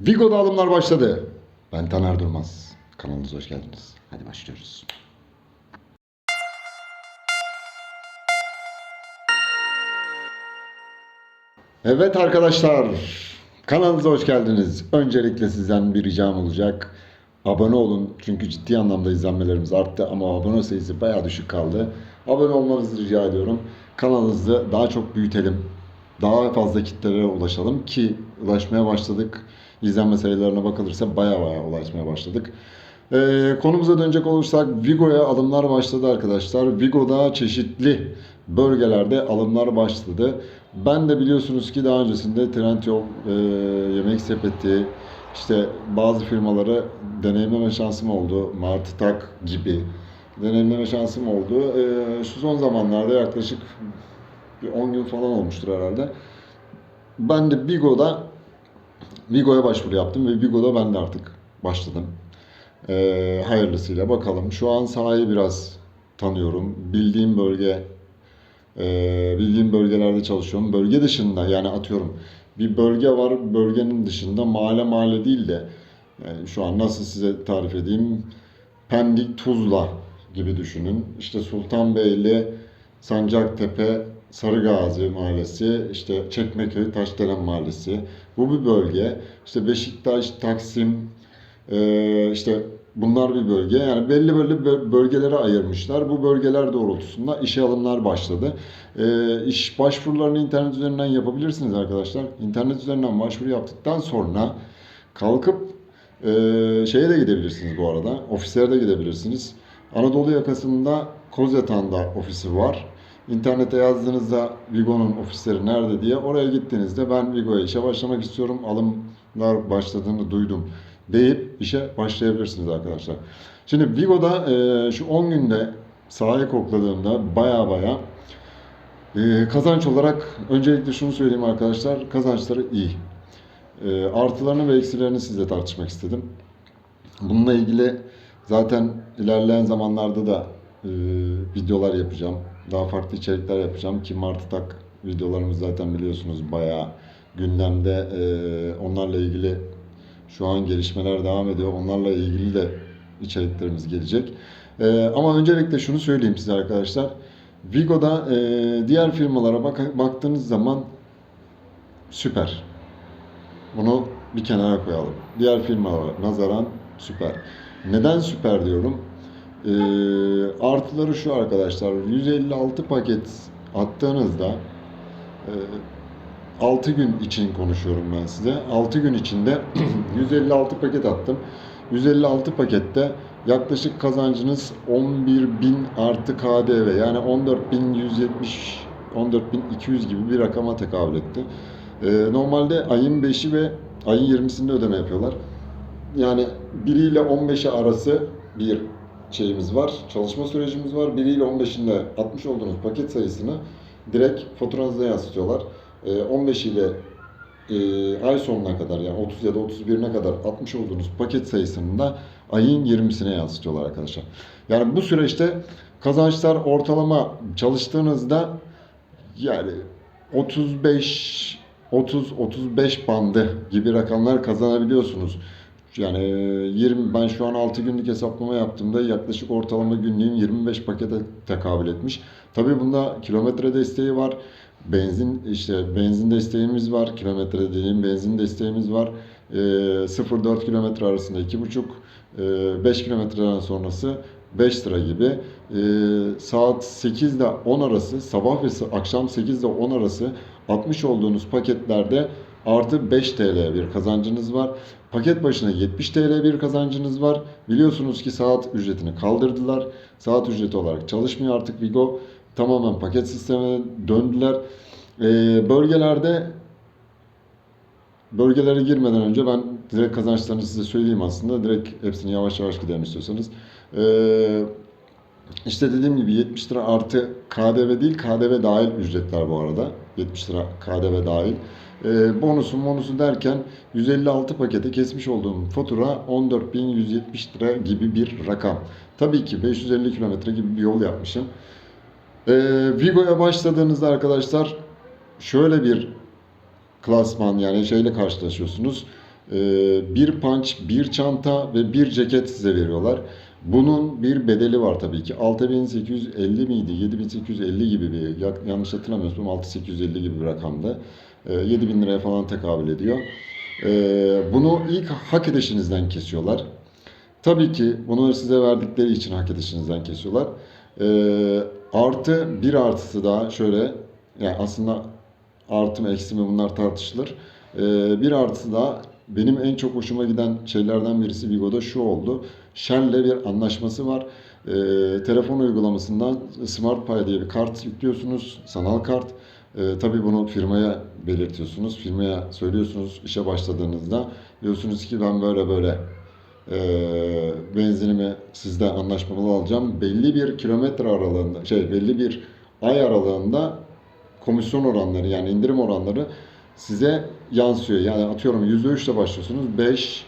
Vigo'da alımlar başladı. Ben Taner Durmaz. Kanalımıza hoş geldiniz. Hadi başlıyoruz. Evet arkadaşlar, kanalımıza hoş geldiniz. Öncelikle sizden bir ricam olacak. Abone olun çünkü ciddi anlamda izlenmelerimiz arttı ama abone sayısı bayağı düşük kaldı. Abone olmanızı rica ediyorum. Kanalımızı daha çok büyütelim. Daha fazla kitlelere ulaşalım ki ulaşmaya başladık. İzlenme sayılarına bakılırsa bayağı bayağı ulaşmaya başladık. Ee, konumuza dönecek olursak Vigo'ya alımlar başladı arkadaşlar. Vigo'da çeşitli bölgelerde alımlar başladı. Ben de biliyorsunuz ki daha öncesinde Trendyol, e, Yemek Sepeti, işte bazı firmaları deneyimleme şansım oldu. Martı Tak gibi deneyimleme şansım oldu. Ee, şu son zamanlarda yaklaşık bir 10 gün falan olmuştur herhalde. Ben de Vigo'da Vigo'ya başvuru yaptım ve Vigo'da ben de artık başladım. Ee, hayırlısıyla bakalım. Şu an sahayı biraz tanıyorum. Bildiğim bölge, e, bildiğim bölgelerde çalışıyorum. Bölge dışında yani atıyorum bir bölge var. Bölgenin dışında mahalle mahalle değil de yani şu an nasıl size tarif edeyim? Pendik, Tuzla gibi düşünün. İşte Sultanbeyli, Sancaktepe, Sarıgazi Mahallesi, işte Çekmeköy, Taşdelen Mahallesi. Bu bir bölge. İşte Beşiktaş, Taksim, ee, işte bunlar bir bölge. Yani belli belli bö- bölgelere ayırmışlar. Bu bölgeler doğrultusunda işe alımlar başladı. Ee, iş başvurularını internet üzerinden yapabilirsiniz arkadaşlar. İnternet üzerinden başvuru yaptıktan sonra kalkıp e, şeye de gidebilirsiniz bu arada. Ofislere de gidebilirsiniz. Anadolu yakasında Kozyatağ'da ofisi var. İnternete yazdığınızda Vigo'nun ofisleri nerede diye oraya gittiğinizde ben Vigo'ya işe başlamak istiyorum. Alımlar başladığını duydum deyip işe başlayabilirsiniz arkadaşlar. Şimdi Vigo'da e, şu 10 günde sahayı kokladığımda baya baya e, kazanç olarak öncelikle şunu söyleyeyim arkadaşlar kazançları iyi. E, artılarını ve eksilerini sizle tartışmak istedim. Bununla ilgili zaten ilerleyen zamanlarda da e, videolar yapacağım. Daha farklı içerikler yapacağım ki Martı Tak videolarımız zaten biliyorsunuz bayağı gündemde. E, onlarla ilgili şu an gelişmeler devam ediyor. Onlarla ilgili de içeriklerimiz gelecek. E, ama öncelikle şunu söyleyeyim size arkadaşlar. Vigo'da e, diğer firmalara bak- baktığınız zaman süper. Bunu bir kenara koyalım. Diğer firmalara nazaran süper. Neden süper diyorum? Ee, artıları şu arkadaşlar. 156 paket attığınızda e, 6 gün için konuşuyorum ben size. 6 gün içinde 156 paket attım. 156 pakette yaklaşık kazancınız 11.000 artı KDV yani 14.170 14.200 gibi bir rakama tekabül etti. Ee, normalde ayın 5'i ve ayın 20'sinde ödeme yapıyorlar. Yani 1 ile 15'i arası bir şeyimiz var. Çalışma sürecimiz var. 1 ile 15'inde atmış olduğunuz paket sayısını direkt faturanıza yansıtıyorlar. Ee, 15 ile e, ay sonuna kadar yani 30 ya da 31'ine kadar atmış olduğunuz paket sayısını da ayın 20'sine yansıtıyorlar arkadaşlar. Yani bu süreçte kazançlar ortalama çalıştığınızda yani 35 30 35 bandı gibi rakamlar kazanabiliyorsunuz. Yani e, 20 ben şu an 6 günlük hesaplama yaptığımda yaklaşık ortalama günlüğüm 25 pakete tekabül etmiş. Tabii bunda kilometre desteği var. Benzin işte benzin desteğimiz var. Kilometre dediğim benzin desteğimiz var. E, 0-4 kilometre arasında 2,5 e, 5 kilometreden sonrası 5 lira gibi. E, saat 8 ile 10 arası sabah ve akşam 8 ile 10 arası atmış olduğunuz paketlerde artı 5 TL bir kazancınız var. Paket başına 70 TL bir kazancınız var. Biliyorsunuz ki saat ücretini kaldırdılar. Saat ücreti olarak çalışmıyor artık Vigo. Tamamen paket sistemine döndüler. Ee, bölgelerde bölgelere girmeden önce ben direkt kazançlarını size söyleyeyim aslında. Direkt hepsini yavaş yavaş gidelim istiyorsanız. Ee, işte dediğim gibi 70 lira artı KDV değil, KDV dahil ücretler bu arada. 70 lira KDV dahil. Ee, bonusu bonusu derken 156 pakete kesmiş olduğum fatura 14.170 lira gibi bir rakam. Tabii ki 550 kilometre gibi bir yol yapmışım. Ee, Vigo'ya başladığınızda arkadaşlar şöyle bir klasman yani şeyle karşılaşıyorsunuz. e, bir punch, bir çanta ve bir ceket size veriyorlar. Bunun bir bedeli var tabii ki. 6850 miydi? 7850 gibi bir yanlış hatırlamıyorsam 6850 gibi bir rakamdı. E, 7000 liraya falan tekabül ediyor. E, bunu ilk hak edişinizden kesiyorlar. Tabii ki bunu size verdikleri için hak edişinizden kesiyorlar. Ee, artı bir artısı daha şöyle yani aslında artı mı eksi mi bunlar tartışılır. Ee, bir artısı daha benim en çok hoşuma giden şeylerden birisi Vigo'da şu oldu. Shell'le bir anlaşması var. Ee, telefon uygulamasından SmartPay diye bir kart yüklüyorsunuz. Sanal kart. Ee, tabii bunu firmaya belirtiyorsunuz. Firmaya söylüyorsunuz işe başladığınızda. Diyorsunuz ki ben böyle böyle e, benzinimi sizden anlaşmalı alacağım. Belli bir kilometre aralığında, şey belli bir ay aralığında komisyon oranları yani indirim oranları size yansıyor. Yani atıyorum %3 ile başlıyorsunuz. 5,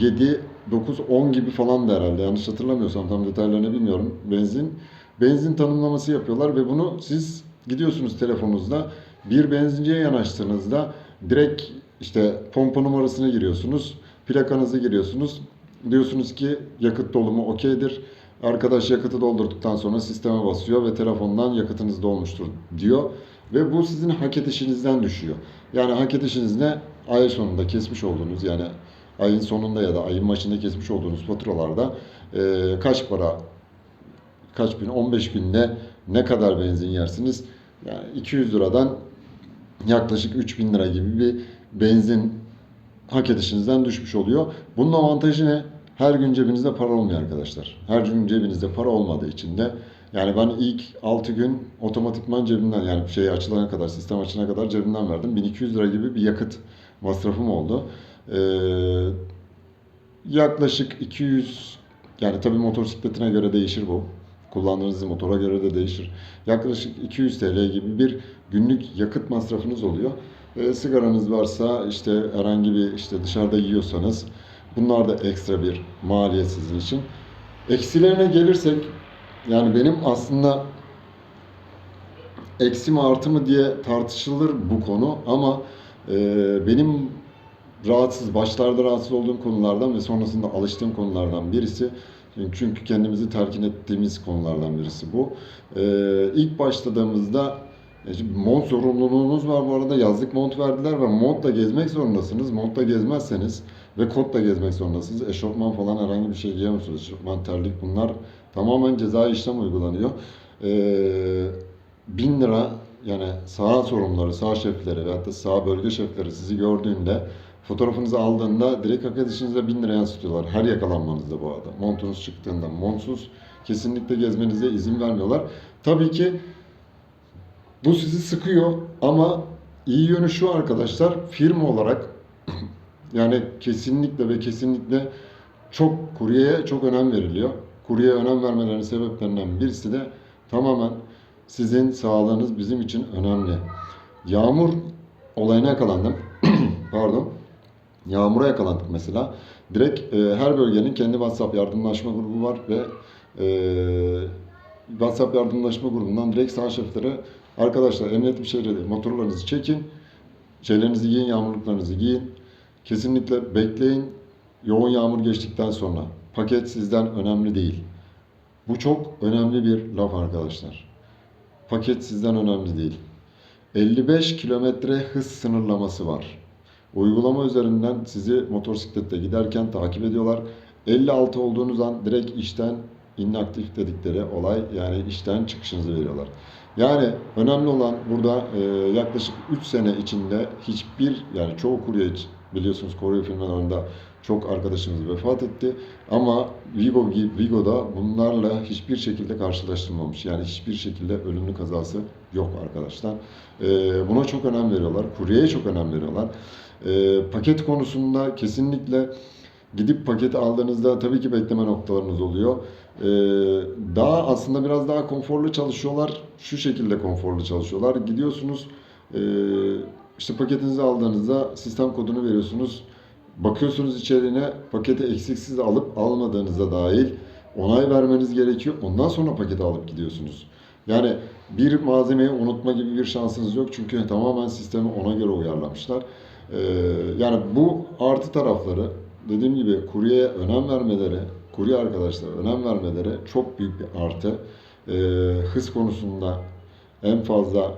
7, 9, 10 gibi falan da herhalde. Yanlış hatırlamıyorsam tam detaylarını bilmiyorum. Benzin. Benzin tanımlaması yapıyorlar ve bunu siz gidiyorsunuz telefonunuzda bir benzinciye yanaştığınızda direkt işte pompa numarasını giriyorsunuz. Plakanızı giriyorsunuz. Diyorsunuz ki yakıt dolumu okeydir. Arkadaş yakıtı doldurduktan sonra sisteme basıyor ve telefondan yakıtınız dolmuştur diyor. Ve bu sizin hak edişinizden düşüyor. Yani hak edişiniz ne? Ay sonunda kesmiş olduğunuz yani ayın sonunda ya da ayın başında kesmiş olduğunuz faturalarda eee, kaç para kaç bin 15 günde ne kadar benzin yersiniz? Yani 200 liradan yaklaşık 3000 lira gibi bir benzin hak edişinizden düşmüş oluyor. Bunun avantajı ne? Her gün cebinizde para olmuyor arkadaşlar. Her gün cebinizde para olmadığı için de yani ben ilk 6 gün otomatikman cebimden yani şey açılana kadar, sistem açılana kadar cebimden verdim. 1200 lira gibi bir yakıt masrafım oldu. Ee, yaklaşık 200 yani tabii motosikletine göre değişir bu. Kullandığınız motora göre de değişir. Yaklaşık 200 TL gibi bir günlük yakıt masrafınız oluyor. E, sigaranız varsa işte herhangi bir işte dışarıda yiyorsanız bunlar da ekstra bir maliyet sizin için. Eksilerine gelirsek yani benim aslında eksi mi artı mı diye tartışılır bu konu ama e, benim rahatsız, başlarda rahatsız olduğum konulardan ve sonrasında alıştığım konulardan birisi. Çünkü kendimizi terkin ettiğimiz konulardan birisi bu. Ee, ilk başladığımızda e, şimdi mont zorunluluğunuz var bu arada. Yazlık mont verdiler ve montla gezmek zorundasınız. Montla gezmezseniz ve kotla gezmek zorundasınız. Eşofman falan herhangi bir şey giyemiyorsunuz. Eşofman, terlik bunlar tamamen cezai işlem uygulanıyor. Ee, 1000 lira yani saha sorumluları, saha şefleri veyahut da saha bölge şefleri sizi gördüğünde fotoğrafınızı aldığında direkt hak edişinize 1000 lira yansıtıyorlar. Her yakalanmanızda bu arada. Montunuz çıktığında. Montsuz kesinlikle gezmenize izin vermiyorlar. Tabii ki bu sizi sıkıyor ama iyi yönü şu arkadaşlar firma olarak yani kesinlikle ve kesinlikle çok kuryeye çok önem veriliyor. Kuryeye önem vermelerinin sebeplerinden birisi de tamamen sizin sağlığınız bizim için önemli. Yağmur olayına yakalandım. Pardon. Yağmura yakalandık mesela. Direkt e, her bölgenin kendi WhatsApp yardımlaşma grubu var ve e, WhatsApp yardımlaşma grubundan direkt sağ şeflere arkadaşlar emniyetli bir şekilde motorlarınızı çekin, şeylerinizi giyin, yağmurluklarınızı giyin. Kesinlikle bekleyin. Yoğun yağmur geçtikten sonra paket sizden önemli değil. Bu çok önemli bir laf arkadaşlar. Paket sizden önemli değil. 55 kilometre hız sınırlaması var. Uygulama üzerinden sizi motosiklette giderken takip ediyorlar. 56 olduğunuz an direkt işten inaktif dedikleri olay yani işten çıkışınızı veriyorlar. Yani önemli olan burada e, yaklaşık 3 sene içinde hiçbir yani çoğu kurye biliyorsunuz Kore firmalarında çok arkadaşımız vefat etti. Ama Vigo Vigo'da bunlarla hiçbir şekilde karşılaştırılmamış. Yani hiçbir şekilde ölümlü kazası yok arkadaşlar. E, buna çok önem veriyorlar. Kuryeye çok önem veriyorlar. E, paket konusunda kesinlikle gidip paketi aldığınızda tabii ki bekleme noktalarınız oluyor. Ee, daha aslında biraz daha konforlu çalışıyorlar. Şu şekilde konforlu çalışıyorlar. Gidiyorsunuz e, işte paketinizi aldığınızda sistem kodunu veriyorsunuz. Bakıyorsunuz içeriğine paketi eksiksiz alıp almadığınıza dahil onay vermeniz gerekiyor. Ondan sonra paketi alıp gidiyorsunuz. Yani bir malzemeyi unutma gibi bir şansınız yok. Çünkü tamamen sistemi ona göre uyarlamışlar. Ee, yani bu artı tarafları dediğim gibi kuryeye önem vermeleri, kurye arkadaşlar önem vermeleri çok büyük bir artı. Ee, hız konusunda en fazla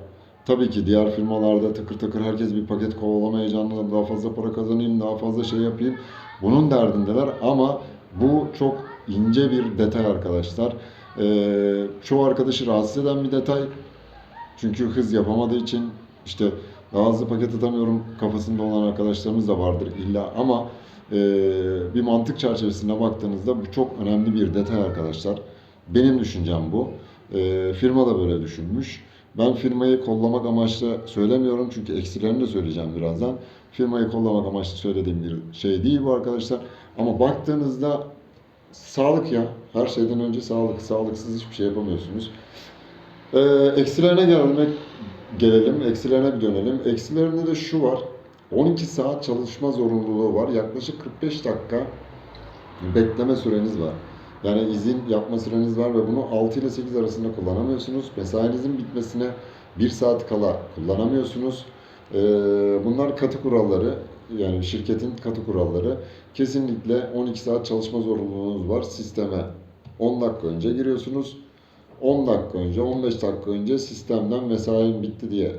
tabii ki diğer firmalarda tıkır tıkır herkes bir paket kovalama heyecanında daha fazla para kazanayım, daha fazla şey yapayım. Bunun derdindeler ama bu çok ince bir detay arkadaşlar. Ee, çoğu arkadaşı rahatsız eden bir detay. Çünkü hız yapamadığı için işte daha hızlı paket atamıyorum kafasında olan arkadaşlarımız da vardır illa ama e, bir mantık çerçevesine baktığınızda bu çok önemli bir detay arkadaşlar. Benim düşüncem bu. E, firma da böyle düşünmüş. Ben firmayı kollamak amaçlı söylemiyorum çünkü eksilerini de söyleyeceğim birazdan. Firmayı kollamak amaçlı söylediğim bir şey değil bu arkadaşlar. Ama baktığınızda sağlık ya. Her şeyden önce sağlık. Sağlıksız hiçbir şey yapamıyorsunuz. Ee, eksilerine gelmek gelelim. Eksilerine bir dönelim. Eksilerinde de şu var. 12 saat çalışma zorunluluğu var. Yaklaşık 45 dakika bekleme süreniz var. Yani izin yapma süreniz var ve bunu 6 ile 8 arasında kullanamıyorsunuz. Mesainizin bitmesine 1 saat kala kullanamıyorsunuz. Ee, bunlar katı kuralları. Yani şirketin katı kuralları. Kesinlikle 12 saat çalışma zorunluluğunuz var. Sisteme 10 dakika önce giriyorsunuz. 10 dakika önce, 15 dakika önce sistemden mesain bitti diye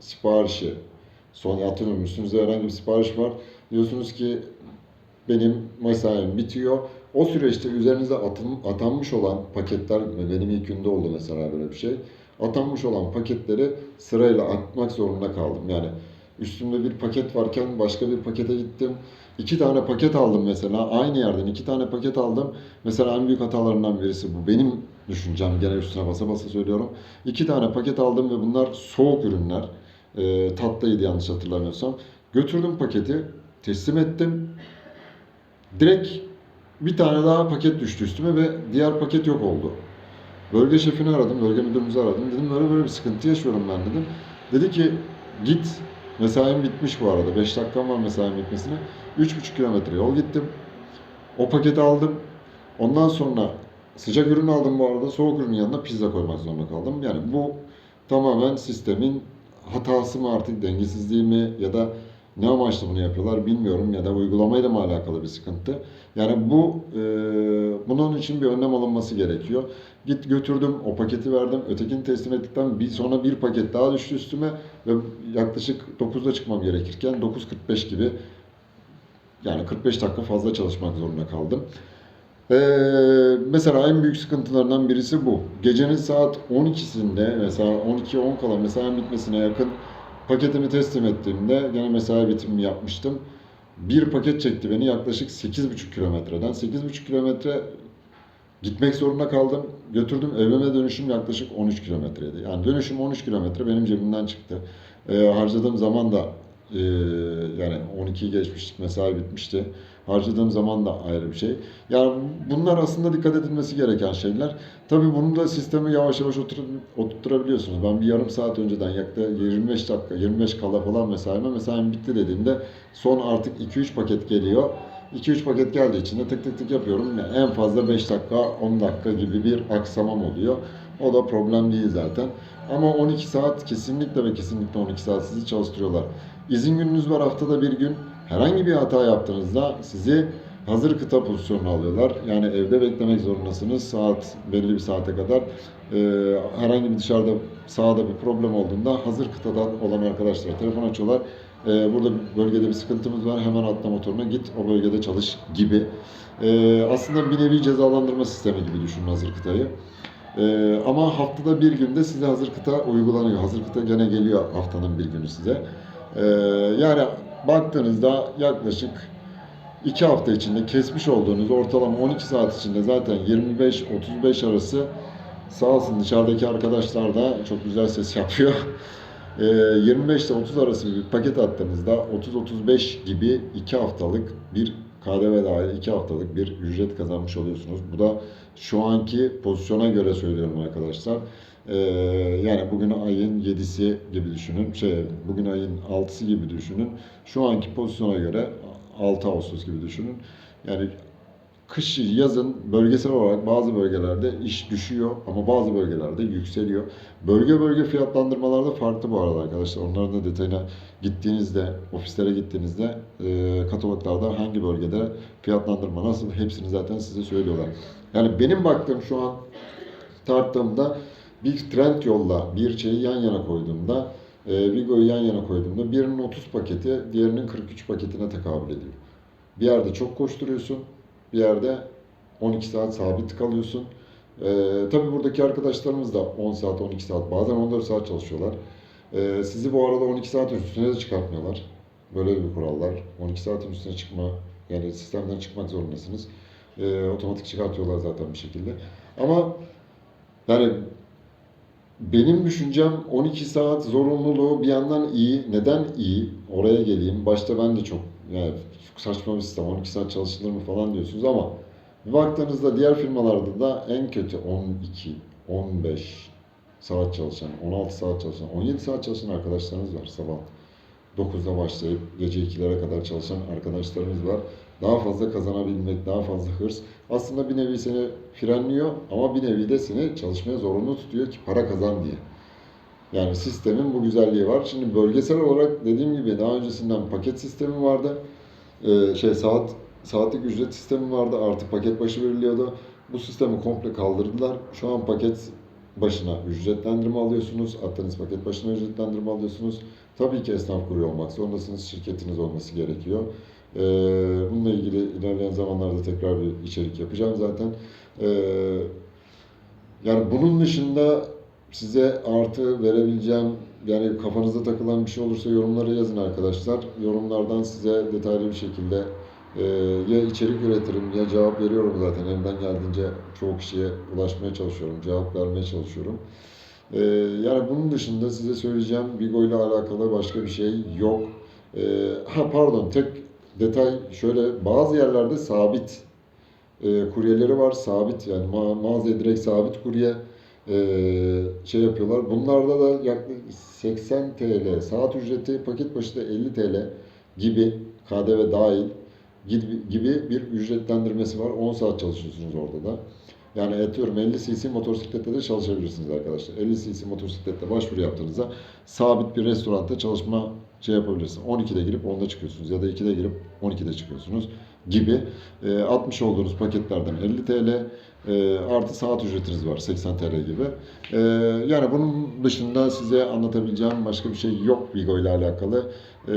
siparişi son üstünüzde herhangi bir sipariş var. Diyorsunuz ki benim mesaim bitiyor. O süreçte üzerinize atın, atanmış olan paketler, benim ilk günde oldu mesela böyle bir şey. Atanmış olan paketleri sırayla atmak zorunda kaldım. Yani üstümde bir paket varken başka bir pakete gittim. İki tane paket aldım mesela. Aynı yerden iki tane paket aldım. Mesela en büyük hatalarından birisi bu. Benim düşüncem gene üstüne basa basa söylüyorum. İki tane paket aldım ve bunlar soğuk ürünler. E, tatlıydı yanlış hatırlamıyorsam. Götürdüm paketi, teslim ettim. Direkt bir tane daha paket düştü üstüme ve diğer paket yok oldu. Bölge şefini aradım, bölge müdürümüzü aradım. Dedim böyle böyle bir sıkıntı yaşıyorum ben dedim. Dedi ki git mesaim bitmiş bu arada. 5 dakikam var mesaim bitmesine. 3,5 kilometre yol gittim. O paketi aldım. Ondan sonra sıcak ürün aldım bu arada. Soğuk ürünün yanına pizza koymak zorunda kaldım. Yani bu tamamen sistemin hatası mı artık dengesizliği mi ya da ne amaçla bunu yapıyorlar bilmiyorum ya da uygulamayla mı alakalı bir sıkıntı. Yani bu e, bunun için bir önlem alınması gerekiyor. Git götürdüm o paketi verdim. Ötekini teslim ettikten bir sonra bir paket daha düştü üstüme ve yaklaşık 9'da çıkmam gerekirken 9.45 gibi yani 45 dakika fazla çalışmak zorunda kaldım. Ee, mesela en büyük sıkıntılarından birisi bu. Gecenin saat 12'sinde mesela 12-10 kala mesainin bitmesine yakın paketimi teslim ettiğimde gene mesai bitimimi yapmıştım. Bir paket çekti beni yaklaşık 8,5 kilometreden. 8,5 kilometre gitmek zorunda kaldım. Götürdüm evime dönüşüm yaklaşık 13 kilometreydi. Yani dönüşüm 13 kilometre benim cebimden çıktı. Ee, harcadığım zaman da e, yani 12'yi geçmiştik mesai bitmişti. Harcadığım zaman da ayrı bir şey. Yani bunlar aslında dikkat edilmesi gereken şeyler. Tabii bunu da sistemi yavaş yavaş otur, oturtturabiliyorsunuz. Ben bir yarım saat önceden yaklaşık 25 dakika, 25 kala falan mesaime mesaim bitti dediğimde son artık 2-3 paket geliyor. 2-3 paket geldiği için de tık tık tık yapıyorum. Yani en fazla 5 dakika, 10 dakika gibi bir aksamam oluyor. O da problem değil zaten. Ama 12 saat kesinlikle ve kesinlikle 12 saat sizi çalıştırıyorlar. İzin gününüz var haftada bir gün. Herhangi bir hata yaptığınızda sizi hazır kıta pozisyonuna alıyorlar. Yani evde beklemek zorundasınız saat belli bir saate kadar. Ee, herhangi bir dışarıda sahada bir problem olduğunda hazır kıtadan olan arkadaşlara telefon açıyorlar. Ee, burada bölgede bir sıkıntımız var hemen atla motoruna git o bölgede çalış gibi. Ee, aslında bir nevi cezalandırma sistemi gibi düşünün hazır kıtayı. Ee, ama haftada bir günde size hazır kıta uygulanıyor. Hazır kıta gene geliyor haftanın bir günü size. Ee, yani baktığınızda yaklaşık 2 hafta içinde kesmiş olduğunuz ortalama 12 saat içinde zaten 25-35 arası sağ olsun dışarıdaki arkadaşlar da çok güzel ses yapıyor. Ee, 25 ile 30 arası bir paket attığınızda 30-35 gibi 2 haftalık bir KDV dahil 2 haftalık bir ücret kazanmış oluyorsunuz. Bu da şu anki pozisyona göre söylüyorum arkadaşlar. Ee, yani bugün ayın 7'si gibi düşünün. Şey, bugün ayın 6'sı gibi düşünün. Şu anki pozisyona göre 6 Ağustos gibi düşünün. Yani kış yazın bölgesel olarak bazı bölgelerde iş düşüyor ama bazı bölgelerde yükseliyor. Bölge bölge fiyatlandırmalar da farklı bu arada arkadaşlar. Onların da detayına gittiğinizde, ofislere gittiğinizde e, kataloglarda hangi bölgede fiyatlandırma nasıl hepsini zaten size söylüyorlar. Yani benim baktığım şu an tarttığımda bir trend yolla bir şeyi yan yana koyduğumda e, Vigo'yu yan yana koyduğumda birinin 30 paketi diğerinin 43 paketine tekabül ediyor. Bir yerde çok koşturuyorsun, bir yerde 12 saat sabit kalıyorsun. Ee, tabii buradaki arkadaşlarımız da 10 saat, 12 saat, bazen 14 saat çalışıyorlar. Ee, sizi bu arada 12 saat üstüne de çıkartmıyorlar. Böyle bir kural var. 12 saatin üstüne çıkma, yani sistemden çıkmak zorundasınız. Ee, otomatik çıkartıyorlar zaten bir şekilde. Ama yani benim düşüncem 12 saat zorunluluğu bir yandan iyi. Neden iyi? Oraya geleyim. Başta ben de çok yani çok saçma bir sistem. 12 saat çalışılır mı falan diyorsunuz ama baktığınızda diğer firmalarda da en kötü 12, 15 saat çalışan, 16 saat çalışan, 17 saat çalışan arkadaşlarımız var sabah. 9'da başlayıp gece 2'lere kadar çalışan arkadaşlarımız var. Daha fazla kazanabilmek, daha fazla hırs. Aslında bir nevi seni frenliyor ama bir nevi de seni çalışmaya zorunlu tutuyor ki para kazan diye. Yani sistemin bu güzelliği var. Şimdi bölgesel olarak dediğim gibi daha öncesinden paket sistemi vardı. Ee, şey saat saatlik ücret sistemi vardı. Artık paket başı veriliyordu. Bu sistemi komple kaldırdılar. Şu an paket başına ücretlendirme alıyorsunuz. Attığınız paket başına ücretlendirme alıyorsunuz. Tabii ki esnaf kuruyor olmak zorundasınız. Şirketiniz olması gerekiyor. Ee, bununla ilgili ilerleyen zamanlarda tekrar bir içerik yapacağım zaten. Ee, yani bunun dışında size artı verebileceğim yani kafanıza takılan bir şey olursa yorumlara yazın arkadaşlar. Yorumlardan size detaylı bir şekilde e, ya içerik üretirim ya cevap veriyorum zaten. Elimden geldiğince çoğu kişiye ulaşmaya çalışıyorum, cevap vermeye çalışıyorum. E, yani bunun dışında size söyleyeceğim Vigo ile alakalı başka bir şey yok. Ha pardon tek detay şöyle bazı yerlerde sabit e, kuryeleri var. Sabit yani ma- mağazaya direkt sabit kurye e, şey yapıyorlar. Bunlarda da yaklaşık 80 TL saat ücreti paket başı da 50 TL gibi KDV dahil gibi bir ücretlendirmesi var. 10 saat çalışıyorsunuz orada da. Yani atıyorum 50 cc motosiklette de çalışabilirsiniz arkadaşlar. 50 cc motosiklette başvuru yaptığınızda sabit bir restoranda çalışma şey yapabilirsiniz. 12'de girip 10'da çıkıyorsunuz ya da 2'de girip 12'de çıkıyorsunuz gibi. E, 60 olduğunuz paketlerden 50 TL e, artı saat ücretiniz var 80 TL gibi. E, yani bunun dışında size anlatabileceğim başka bir şey yok Vigo ile alakalı. E,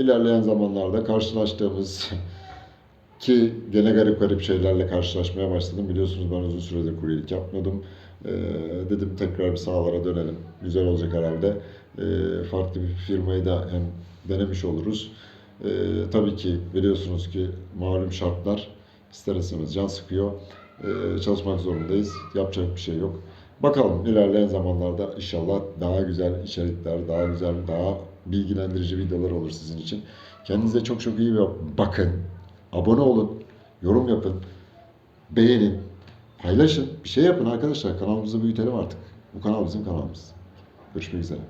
ilerleyen zamanlarda karşılaştığımız ki gene garip garip şeylerle karşılaşmaya başladım. Biliyorsunuz ben uzun süredir kuryelik yapmıyordum. Ee, dedim tekrar bir sahalara dönelim. Güzel olacak herhalde. Ee, farklı bir firmayı da hem denemiş oluruz. Ee, tabii ki biliyorsunuz ki malum şartlar ister istemez can sıkıyor. Ee, çalışmak zorundayız. Yapacak bir şey yok. Bakalım ilerleyen zamanlarda inşallah daha güzel içerikler, daha güzel, daha bilgilendirici videolar olur sizin için. Kendinize çok çok iyi bakın. Abone olun, yorum yapın, beğenin, paylaşın. Bir şey yapın arkadaşlar. Kanalımızı büyütelim artık. Bu kanal bizim kanalımız. Görüşmek üzere.